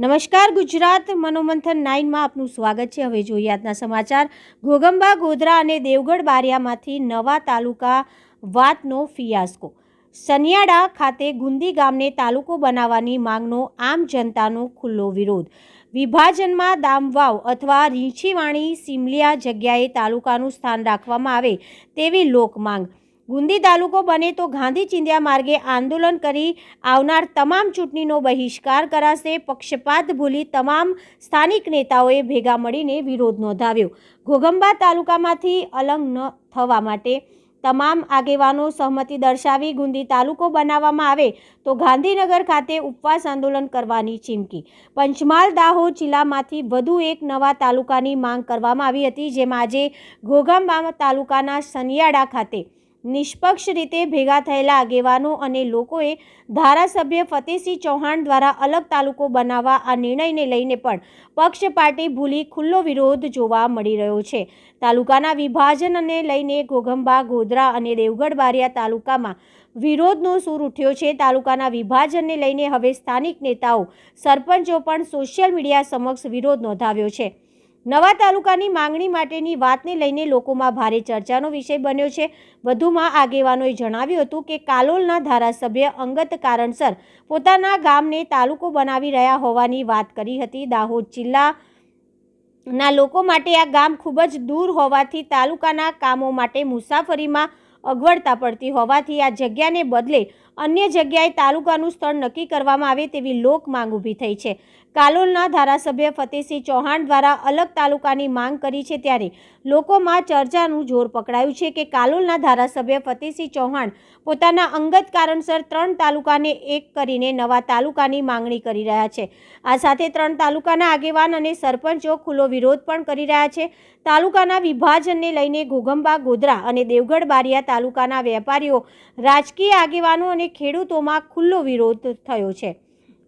નમસ્કાર, ગુજરાત મનોમંથન નાઇનમાં આપનું સ્વાગત છે. હવે જોઈએ આજના સમાચાર. ઘોગંબા, ગોધરા અને દેવગઢ બારિયામાંથી નવા તાલુકા વાતનો ફિયાસ્કો. સનિયાડા ખાતે ગુંદી ગામને તાલુકો બનાવવાની માંગનો આમ જનતાનો ખુલ્લો વિરોધ. વિભાજનમાં દામવાવ અથવા રીંછીવાણી, સિમલિયા જગ્યાએ તાલુકાનું સ્થાન રાખવામાં આવે તેવી લોક માંગ ગુંદી તાલુકો બને તો ગાંધી ચિંધ્યા માર્ગે આંદોલન કરી આવનાર તમામ ચૂંટણીનો બહિષ્કાર કરાશે. પક્ષપાત ભૂલી તમામ સ્થાનિક નેતાઓએ ભેગા મળીને વિરોધ નોંધાવ્યો. ઘોઘંબા તાલુકામાંથી અલંગ ન થવા માટે તમામ આગેવાનો સહમતિ દર્શાવી ગુંદી તાલુકો બનાવવામાં આવે તો ગાંધીનગર ખાતે ઉપવાસ આંદોલન કરવાની ચીમકી. પંચમહાલ, દાહોદ જિલ્લામાંથી વધુ એક નવા તાલુકાની માંગ કરવામાં આવી હતી, જેમાં આજે ઘોગાંબા તાલુકાના સનિયાડા ખાતે નિષ્પક્ષ રીતે ભેગા થયેલા આગેવાનો અને લોકોએ ધારાસભ્ય ફતેહસિંહ ચૌહાણ દ્વારા અલગ તાલુકો બનાવવા આ નિર્ણયને લઈને પણ પક્ષ પાર્ટી ભૂલી ખુલ્લો વિરોધ જોવા મળી રહ્યો છે. તાલુકાના વિભાજનને લઈને ઘોઘંબા, ગોધરા અને દેવગઢ બારિયા તાલુકામાં વિરોધનો સૂર ઉઠ્યો છે. તાલુકાના વિભાજનને લઈને હવે સ્થાનિક નેતાઓ, સરપંચો પણ સોશિયલ મીડિયા સમક્ષ વિરોધ નોંધાવ્યો છે. નવા તાલુકાની માંગણી માટેની વાતને લઈને લોકોમાં ભારે ચર્ચાનો વિષય બન્યો છે. વધુમાં આગેવાનોએ જણાવ્યું હતું કે કાલોલના ધારાસભ્ય અંગત કારણસર પોતાના ગામને તાલુકો બનાવી રહ્યા હોવાની વાત કરી હતી. દાહોદ જિલ્લાના લોકો માટે આ ગામ ખૂબ જ દૂર હોવાથી તાલુકાના કામો માટે મુસાફરીમાં અગવડતા પડતી હોવાથી આ જગ્યાને બદલે અન્ય જગ્યાએ તાલુકાનું સ્થળ નક્કી કરવામાં આવે તેવી લોક માંગ ઊભી થઈ છે. કાલોલના ધારાસભ્ય ફતેહસિંહ ચૌહાણ દ્વારા અલગ તાલુકાની માંગ કરી છે ત્યારે લોકોમાં ચર્ચાનું જોર પકડાયું છે કે કાલોલના ધારાસભ્ય ફતેહસિંહ ચૌહાણ પોતાના અંગત કારણસર ત્રણ તાલુકાને એક કરીને નવા તાલુકાની માંગણી કરી રહ્યા છે. આ સાથે ત્રણ તાલુકાના આગેવાન અને સરપંચો ખુલ્લો વિરોધ પણ કરી રહ્યા છે. તાલુકાના વિભાજનને લઈને ઘોઘંબા, ગોધરા અને દેવગઢ બારિયા તાલુકાના વેપારીઓ, રાજકીય આગેવાનો અને ખેડૂતોમાં ખુલ્લો વિરોધ થયો છે.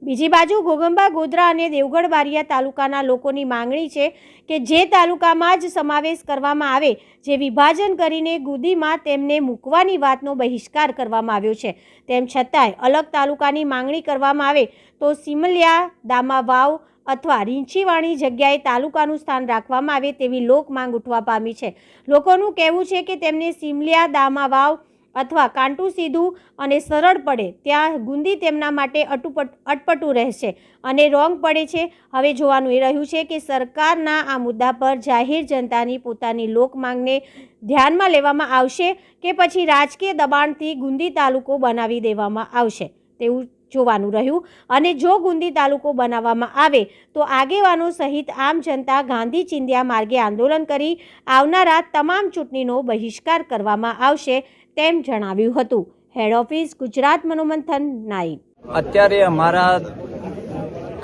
બીજી બાજુ ઘોગંબા, ગોધરા અને દેવગઢ બારિયા તાલુકાના લોકોની માંગણી છે કે જે તાલુકામાં જ સમાવેશ કરવામાં આવે, જે વિભાજન કરીને ગુદીમાં તેમને મૂકવાની વાતનો બહિષ્કાર કરવામાં આવ્યો છે. તેમ છતાંય અલગ તાલુકાની માંગણી કરવામાં આવે તો સિમલિયા, દામાવાવ અથવા રીંછીવાણી જગ્યાએ તાલુકાનું સ્થાન રાખવામાં આવે તેવી લોક માંગ ઉઠવા પામી છે. લોકોનું કહેવું છે કે તેમને સિમલિયા, દામાવાવ અથવા કાંટું સીધું અને સરળ પડે ત્યાં ગુંદી તેમના માટે અટુપટ, અટપટું રહેશે અને રોંગ પડે છે. હવે જોવાનું એ રહ્યું છે કે સરકારના આ મુદ્દા પર જાહેર જનતાની પોતાની લોક માંગને ધ્યાનમાં લેવામાં આવશે કે પછી રાજકીય દબાણથી ગુંદી તાલુકો બનાવી દેવામાં આવશે તેવું જોવાનું રહ્યું. અને જો ગુંદી તાલુકો બનાવવામાં આવે તો આગેવાનો સહિત આમ જનતા ગાંધી ચિંધ્યા માર્ગે આંદોલન કરી આવનારા તમામ ચૂંટણીનો બહિષ્કાર કરવામાં આવશે. તેમ જણાવ્યું હતું. હેડ ઓફિસ ગુજરાત મનોમંથન નાઈ અત્યારે અમારા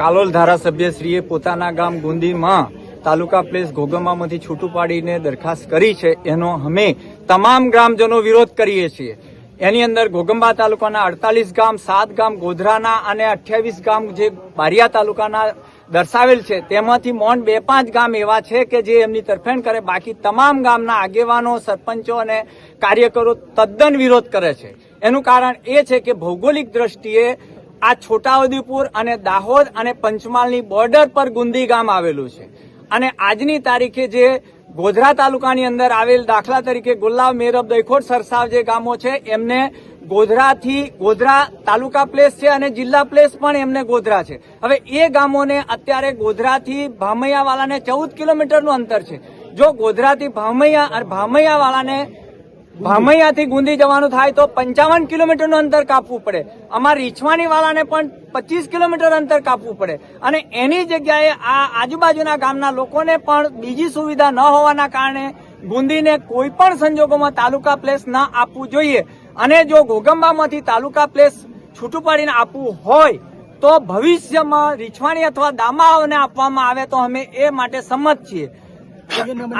કાલોલ ધારાસભ્યશ્રીએ પોતાના ગામ ગુંદીમાં તાલુકા પ્લેસ ઘોગમામાંથી છૂટું પાડીને દરખાસ્ત કરી છે. એનો અમે તમામ ગ્રામજનો વિરોધ કરીએ છીએ. એની અંદર ઘોગંબા તાલુકાના અડતાલીસ ગામ, સાત ગામ, ગોધરાના અને અઠ્યાવીસ ગામ જે બારિયા તાલુકાના દર્શાવેલ છે. તેમાંથી મોન બે પાંચ ગામ એવા છે કે જે એમની તરફેણ કરે. બાકી તમામ ગામના આગેવાનો, સરપંચો અને કાર્યકરો તદ્દન વિરોધ કરે છે. એનું કારણ એ છે કે ભૌગોલિક દ્રષ્ટિએ આ છોટાઉદેપુર અને દાહોદ અને પંચમહાલની બોર્ડર પર ગુંદી ગામ આવેલું છે. અને આજની તારીખે જે ગોધરા તાલુકાની અંદર આવેલ દાખલા તરીકે ગુલાબ મેરબ દૈખોટ સરસાવ જે ગામો છે, એમને ગોધરાથી ગોધરા તાલુકા પ્લેસ છે અને જિલ્લા પ્લેસ પણ એમને ગોધરા છે. હવે એ ગામોને અત્યારે ગોધરાથી ભામૈયાવાલાને ચૌદ કિલોમીટરનું અંતર છે. જો ગોધરાથી ભામૈયા ભામૈયાવાલાને ભામૈયાથી ગુંદી જવાનું થાય તો પંચાવન કિલોમીટરનું અંતર કાપવું પડે. અમારે ઈચ્છવાની વાળાને પણ પચીસ કિલોમીટર અંતર કાપવું પડે. અને એની જગ્યાએ આ આજુબાજુના ગામના લોકોને પણ બીજી સુવિધા ન હોવાના કારણે ગુંદીને કોઈ પણ સંજોગોમાં તાલુકા પ્લેસ ન આપવું જોઈએ. અને જો ઘોગંબામાંથી તાલુકા પ્લેસ છૂટું પાડીને આપવું હોય, તો ભવિષ્યમાં રીછવાણી અથવા દામાઓને આપવામાં આવે તો અમે એ માટે સંમત છીએ.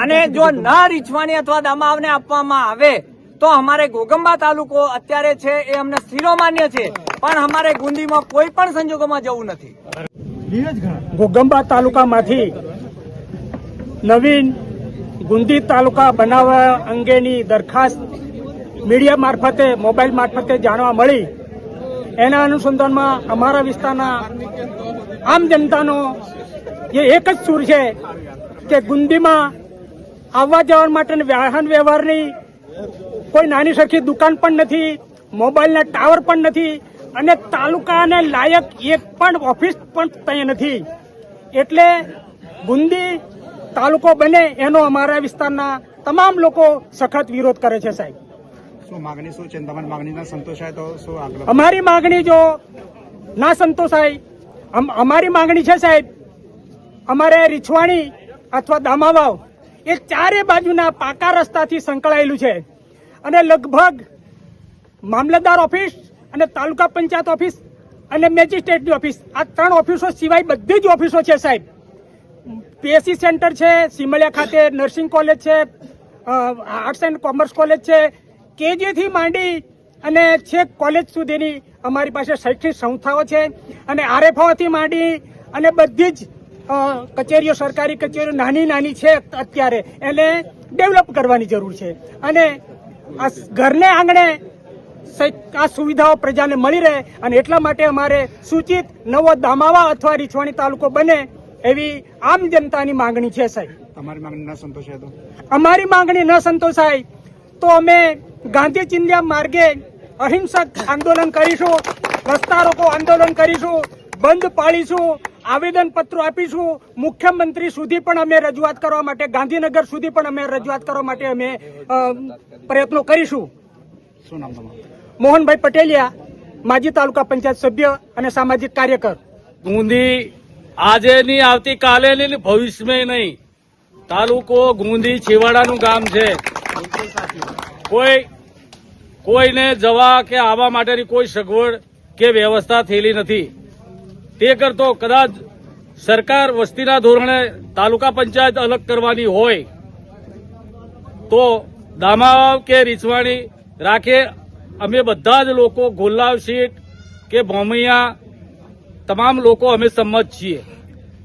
અને જો ન રીછવાની અથવા દમાવને આપવામાં આવે, તો અમારે ગોગંબા તાલુકો અત્યારે છે એ અમને શિરોમાન્ય છે. પણ અમારે ગુંદીમાં કોઈ પણ સંજોગોમાં જવું નથી. ગોગંબા તાલુકામાંથી નવીન ગુંદી તાલુકા બનાવવા અંગેની દરખાસ્ત મીડિયા મારફતે, મોબાઈલ મારફતે જાણવા મળી. એના અનુસંધાનમાં અમારા વિસ્તારના આમ જનતાનો જે એક જ સૂર છે કે ગુંદીમાં આવવા જવા માટેની વાહન વ્યવહારની કોઈ નાની સરખી દુકાન પણ નથી મોબાઈલના ટાવર પણ નથી અને તાલુકાને લાયક એક પણ ઓફિસ પણ ત્યાં નથી. એટલે ગુંદી તાલુકો બને એનો અમારા વિસ્તારના તમામ લોકો સખત વિરોધ કરે છે સાહેબ. અમારી માંગણી જો ના સંતોષાય અમ- અમારી માંગણી છે સાહેબ. અમારે રીછવાણી અથવા દામાવાવ, એ ચારે બાજુના પાકા રસ્તાથી સંકળાયેલું છે. અને લગભગ મામલતદાર ઓફિસ અને તાલુકા પંચાયત ઓફિસ અને મેજિસ્ટ્રેટની ઓફિસ, આ ત્રણ ઓફિસો સિવાય બધી જ ઓફિસો છે સાહેબ. પીએસસી સેન્ટર છે, સિમલિયા ખાતે નર્સિંગ કોલેજ છે આર્ટ્સ એન્ડ કોમર્સ કોલેજ છે. કેજીથી માંડી અને છેક કોલેજ સુધીની અમારી પાસે શૈક્ષણિક સંસ્થાઓ છે. અને આરએફઓથી માંડી અને બધી જ કચેરીઓ સરકારી કચેરીઓ નાની નાની છે અત્યારે. એને ડેવલપ કરવાની જરૂર છે. અને આ ઘરને આંગણે આ સુવિધાઓ પ્રજાને મળી રહે અને એટલા માટે અમારે સૂચિત નવો દામાવા અથવા રીછવાણી તાલુકો બને એવી આમ જનતાની માંગણી છે સાહેબ. અમારી માંગણી ન સંતોષાય તો? અમારી માંગણી ન સંતોષાય તો અમે ગાંધી ચિંધ્યા માર્ગે અહિંસક આંદોલન કરીશું રસ્તા રોકો આંદોલન કરીશું બંધ પાડીશું આવેદન પત્રો આપીશું. મુખ્યમંત્રી સુધી પણ અમે રજૂઆત કરવા માટે ગાંધીનગર સુધી પણ અમે રજૂઆત કરવા માટે અમે પ્રયત્નો કરીશું. મોહનભાઈ પટેલિયા માજી તાલુકા પંચાયત સભ્ય અને સામાજિક કાર્યકર. ગુંદી આજે ની આવતીકાલે ની ને ભવિષ્યમાં નહીં. તાલુકો ગુંદી છેવાડાનું ગામ છે. કોઈ કોઈને જવા કે આવવા માટેની કોઈ સગવડ કે વ્યવસ્થા થયેલી નથી. તે કરતો કદાચ સરકાર વસ્તીના ધોરણે તાલુકા પંચાયત અલગ કરવાની હોય, તો દામાવાવ કે રીછવાણી રાખે. અમે બધા જ લોકો ગોલ્લાવ સીટ કે ભોમૈયા, તમામ લોકો અમે સંમત છીએ.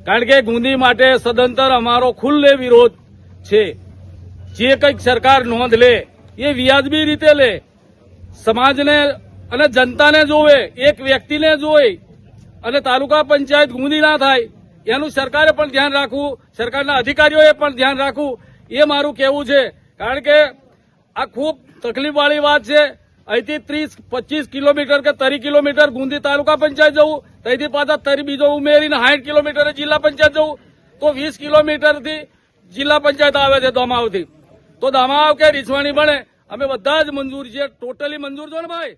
કારણ કે ગુંદી માટે સદંતર અમારો ખુલ્લે વિરોધ છે. જે કંઈક સરકાર નોંધ લે, એ વ્યાજબી રીતે લે. સમાજને અને જનતાને જોવે, એક વ્યક્તિને જોઈ અને તાલુકા પંચાયત ગુંદી ના થાય. એનું સરકારે પણ ધ્યાન રાખવું, સરકારના અધિકારીઓએ પણ ધ્યાન રાખવું. એ મારું કહેવું છે. કારણ કે આ ખૂબ તકલીફવાળી વાત છે. અહીંથી ત્રીસ, પચીસ કિલોમીટર કે તરી કિલોમીટર ગુંદી તાલુકા પંચાયત જવું. ત્યાંથી પાછા તરી બીજો ઉમેરીને સાઠ કિલોમીટર જિલ્લા પંચાયત જવું. તો વીસ કિલોમીટરથી જિલ્લા પંચાયત આવે છે દમાવથી. તો દમાવ કે રીછવાણી બને. અમે બધા જ મંજૂર છીએ. ટોટલી મંજૂર છો ને ભાઈ?